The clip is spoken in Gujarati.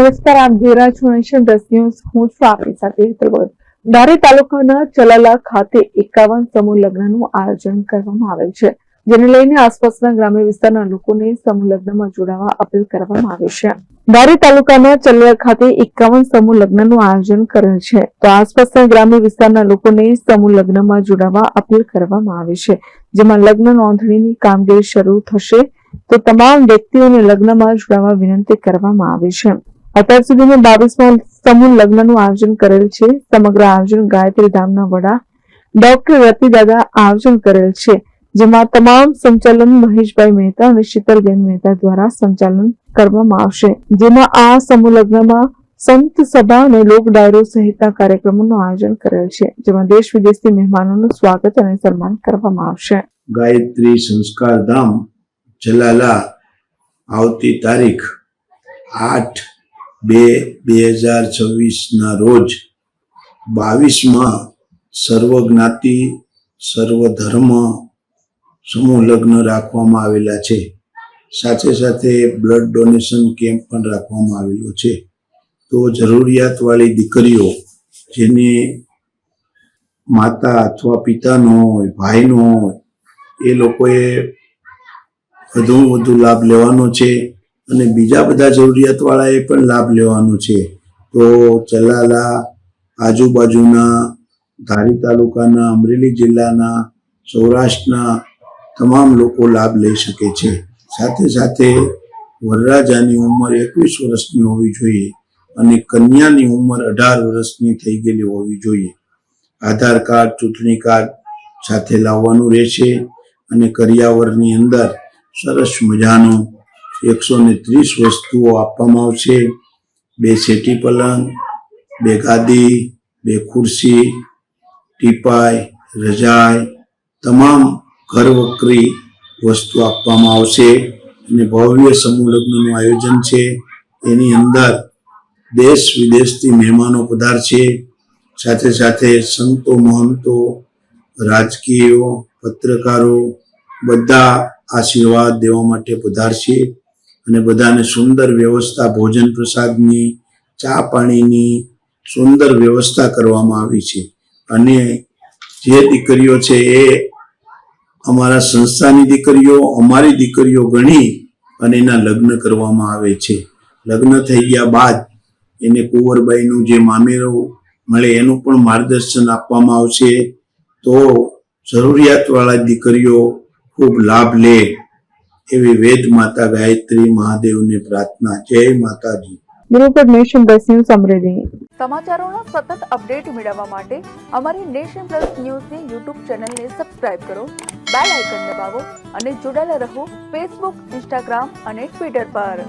નમસ્કાર આપ જોઈ રહ્યા છો નેશન પ્લસ ન્યૂઝ હું છું આપની સાથે હેતલ ભગત. ધારી તાલુકાના ચલાલા ખાતે એકાવન સમૂહ લગ્નનું આયોજન કરવામાં આવેલ છે, જેને લઈને આસપાસના ગ્રામ્ય વિસ્તારના લોકોને સમૂહ લગ્નમાં જોડાવા અપીલ કરવામાં આવી છે ધારી તાલુકાના ચલાલા ખાતે એકાવન સમૂહ લગ્નનું આયોજન કરેલ છે, તો આસપાસના ગ્રામ્ય વિસ્તારના લોકોને સમૂહ લગ્નમાં જોડાવા અપીલ કરવામાં આવી છે, જેમાં લગ્ન નોંધણીની કામગીરી શરૂ થશે, તો તમામ વ્યક્તિઓને લગ્નમાં જોડાવા વિનંતી કરવામાં આવી છે અત્યાર સુધીમાં બાવીસમાં સમૂહ લગ્નનું આયોજન કરેલ છે. સમગ્ર આયોજન ગાયત્રી ધામના વડા ડોક્ટર રતિદાદા આયોજન કરેલ છે, જેમાં તમામ સંચાલન મહેશભાઈ મહેતા અને શીતલબેન મહેતા દ્વારા સંચાલન કરવામાં આવશે. જેમાં આ સમૂહ લગ્નમાં સંત સભા અને લોક ડાયરો સહિતના કાર્યક્રમોનું આયોજન કરેલ છે, જેમાં દેશ વિદેશથી મહેમાનોનું સ્વાગત અને સન્માન કરવામાં આવશે. ગાયત્રી સંસ્કાર ધામ જલાલા આવતી તારીખ આઠ બે બે હજાર છવ્વીસના રોજ બાવીસમાં સર્વજ્ઞાતિ, સર્વધર્મ સર્વ ધર્મ સમૂહ લગ્ન રાખવામાં આવેલા છે. સાથે સાથે બ્લડ ડોનેશન કેમ્પ પણ રાખવામાં આવેલો છે. તો જરૂરિયાતવાળી દીકરીઓ, જેને માતા અથવા પિતાનો હોય, ભાઈનો હોય, એ લોકોએ વધુ વધુ લાભ લેવાનો છે. અને બીજા બધા જરૂરિયાતવાળાએ પણ લાભ લેવાનો છે. તો ચલાલા આજુબાજુના ધારી તાલુકાના, અમરેલી જિલ્લાના, સૌરાષ્ટ્રના તમામ લોકો લાભ લઈ શકે છે. સાથે સાથે વરરાજાની ઉંમર એકવીસ વર્ષની હોવી જોઈએ અને કન્યાની ઉંમર અઢાર વર્ષની થઈ ગયેલી હોવી જોઈએ. આધાર કાર્ડ, ચૂંટણી કાર્ડ સાથે લાવવાનું રહેશે અને કરિયાવરની અંદર સરસ મજાનો એકસો ને ત્રીસ વસ્તુઓ આપવામાં આવશે. બે સેટી પલંગ, બે ગાદી, બે ખુરશી, ટીપાઈ, રજાઈ, તમામ ઘરવકરી વસ્તુ આપવામાં આવશે. અને ભવ્ય સમૂહ લગ્નનું આયોજન છે. એની અંદર દેશ વિદેશથી મહેમાનો પધારશે સાથે સાથે સંતો, મહંતો, રાજકીયો, પત્રકારો બધા આશીર્વાદ દેવા માટે પધારશે અને બધાને સુંદર વ્યવસ્થા, ભોજન પ્રસાદની, ચા પાણીની સુંદર વ્યવસ્થા કરવામાં આવી છે. અને જે દીકરીઓ છે એ અમારા સંસ્થાની દીકરીઓ, અમારી દીકરીઓ ગણી અને એના લગ્ન કરવામાં આવે છે. લગ્ન થઈ ગયા બાદ એને કુંવરબાઈનું જે મામેરો મળે એનું પણ માર્ગદર્શન આપવામાં આવશે. તો જરૂરિયાતવાળા દીકરીઓ ખૂબ લાભ લે. એવી વેદ માતા ગાયત્રી મહાદેવને પ્રાર્થના. જય માતાજી. Bureau Nation Plus News Amreli. સમાચારોના સતત અપડેટ મેળવવા માટે અમારી નેશન પ્લસ ન્યૂઝની યુટ્યુબ ચેનલને સબસ્ક્રાઇબ કરો બેલ આઇકન દબાવો અને જોડાયેલા રહો ફેસબુક ઇન્સ્ટાગ્રામ અને ટ્વિટર પર.